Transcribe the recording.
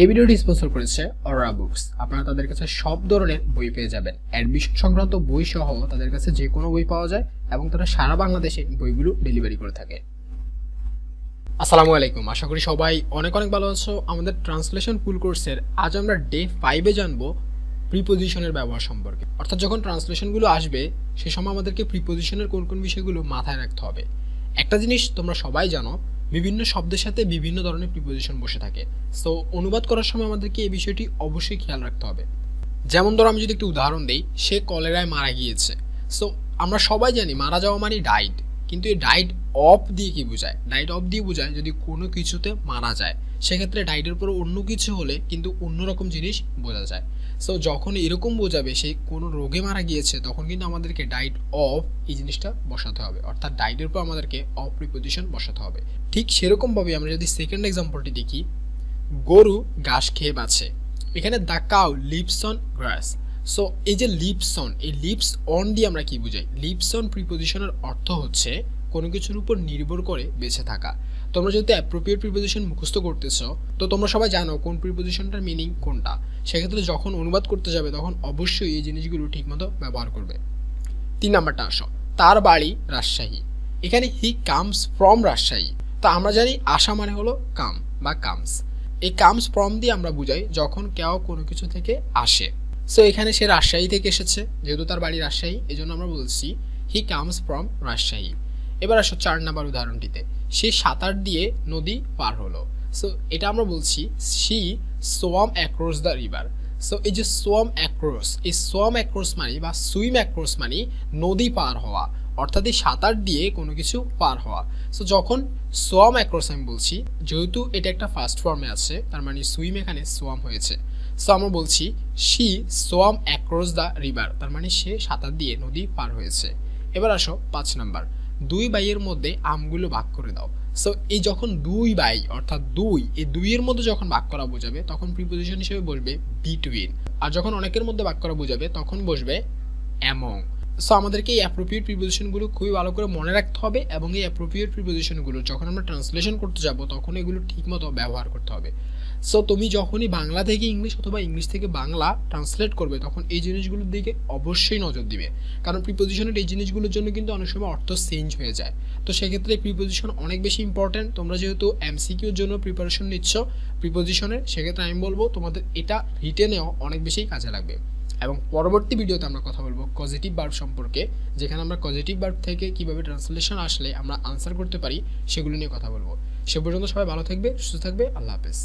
এই ভিডিওটি স্পন্সর করেছে অরা বুকস আপনারা তাদের কাছে সব ধরনের বই পেয়ে যাবেন। অ্যাডমিশন সংক্রান্ত বই সহ তাদের কাছে যে কোনো বই পাওয়া যায় এবং তারা সারা বাংলাদেশে বইগুলো ডেলিভারি করে থাকে। আসসালামু আলাইকুম। আশা করি সবাই অনেক অনেক ভালো আছো। আমাদের ট্রান্সলেশন ফুল কোর্সের আজ আমরা ডে ফাইভে জানব প্রিপোজিশনের ব্যবহার সম্পর্কে। অর্থাৎ যখন ট্রান্সলেশনগুলো আসবে, সে সময় আমাদেরকে প্রিপোজিশনের কোন কোন বিষয়গুলো মাথায় রাখতে হবে। একটা জিনিস তোমরা সবাই জানো বিভিন্ন শব্দের সাথে বিভিন্ন ধরনের প্রিপোজিশন বসে থাকে। সো অনুবাদ করার সময় আমাদেরকে এই বিষয়টি অবশ্যই খেয়াল রাখতে হবে। যেমন ধরো, আমি যদি একটি উদাহরণ দিই, সে কলেরায় মারা গিয়েছে। সো আমরা সবাই জানি, মারা যাওয়া মানে ডাইড কিন্তু এই ডাইড অফ দিয়ে কি বোঝায়? ডাইড অফ দিয়ে বোঝায় যদি কোনো কিছুতে মারা যায়, সেক্ষেত্রে ডাইডের পর অন্য কিছু হলে কিন্তু অন্যরকম জিনিস বোঝা যায়। সো যখন এরকম বোঝাবে সেই কোনো রোগে মারা গিয়েছে, তখন কিন্তু আমাদেরকে ডাইট অফ এই জিনিসটা বসাতে হবে। অর্থাৎ ডাইটের পর আমাদেরকে অফ প্রিপোজিশন বসাতে হবে। ঠিক সেরকমভাবে আমরা যদি সেকেন্ড এক্সাম্পলটি দেখি, গরু ঘাস খেয়ে বাঁচে। এখানে the cow lives on grass. So এই যে লিপস অন এই লিপস অন দিয়ে আমরা কি বুঝাই? লিপস অন প্রিপোজিশনের অর্থ হচ্ছে কোনো কিছুর উপর নির্ভর করে বেঁচে থাকা। তোমরা যেহেতু অ্যাপ্রোপ্রিয়েট প্রিপোজিশন মুখস্থ করতেছো, তো তোমরা সবাই জানো কোন প্রিপোজিশনটার মিনিং কোনটা। সেক্ষেত্রে যখন অনুবাদ করতে যাবে, তখন অবশ্যই এই জিনিসগুলো ঠিকমতো ব্যবহার করবে। তিন নাম্বারটা আসো। তার বাড়ি রাজশাহী। এখানে হি কামস ফ্রম রাজশাহী। তো আমরা জানি আশা মানে হলো কাম বা কামস এই কামস ফ্রম দিয়ে আমরা বুঝাই যখন কেউ কোনো কিছু থেকে আসে। সো এখানে সে রাজশাহী থেকে এসেছে, যেহেতু তার বাড়ি রাজশাহী এই জন্য আমরা বলছি হি কামস ফ্রম রাজশাহী। এবার আসো চার নাম্বার উদাহরণটিতে। সে সাঁতার দিয়ে নদী পার হলো। সো এটা আমরা বলছি she swam across the river so এই যে সোয়াম অ্যাক্রস এই সোয়াম অ্যাক্রস মানে বা সুইম অ্যাক্রস মানে নদী পার হওয়া, অর্থাৎ এই সাঁতার দিয়ে কোনো কিছু পার হওয়া। সো যখন সোয়াম অ্যাক্রস আমি বলছি, যেহেতু এটা একটা ফার্স্ট ফর্মে আছে, তার মানে সুইম এখানে সোয়াম হয়েছে। সো আমরা বলছি she swam across the river তার মানে সে সাঁতার দিয়ে নদী পার হয়েছে। এবার আসো পাঁচ নাম্বার। দুই বাইয়ের মধ্যে আমগুলো ভাগ করে দাও। সো এই যখন দুই বাই, অর্থাৎ দুই, এই দুইয়ের মধ্যে যখন ভাগ করা বোঝাবে, তখন প্রিপোজিশন হিসেবে বসবে বিটুইন আর যখন অনেকের মধ্যে ভাগ করা বোঝাবে, তখন বসবে অ্যামং সো আমাদেরকে এই অ্যাপ্রোপ্রিয়েট প্রিপোজিশনগুলো খুবই ভালো করে মনে রাখতে হবে এবং এই অ্যাপ্রোপ্রিয়েট প্রিপোজিশনগুলো যখন আমরা ট্রান্সলেশন করতে যাব, তখন এগুলো ঠিকমতো ব্যবহার করতে হবে। সো তুমি যখনই বাংলা থেকে ইংলিশ অথবা ইংলিশ থেকে বাংলা ট্রান্সলেট করবে, তখন এই জিনিসগুলোর দিকে অবশ্যই নজর দিবে। কারণ প্রিপোজিশনের এই জিনিসগুলোর জন্য কিন্তু অনেক সময় অর্থ চেঞ্জ হয়ে যায়। তো সেক্ষেত্রে প্রিপোজিশন অনেক বেশি ইম্পর্ট্যান্ট তোমরা যেহেতু এমসিকিউর জন্য প্রিপারেশন নিচ্ছ প্রিপোজিশনের সেক্ষেত্রে আমি বলব তোমাদের এটা রিটেনেও অনেক বেশি কাজে লাগবে। এবং পরবর্তী ভিডিওতে আমরা কথা বলব পজিটিভ বার্ব সম্পর্কে, যেখানে আমরা পজিটিভ বার্ব থেকে কীভাবে ট্রান্সলেশন আসলে আমরা আনসার করতে পারি সেগুলো নিয়ে কথা বলব। সে পর্যন্ত সবাই ভালো থাকবে, সুস্থ থাকবে, আল্লাহ হাফেজ।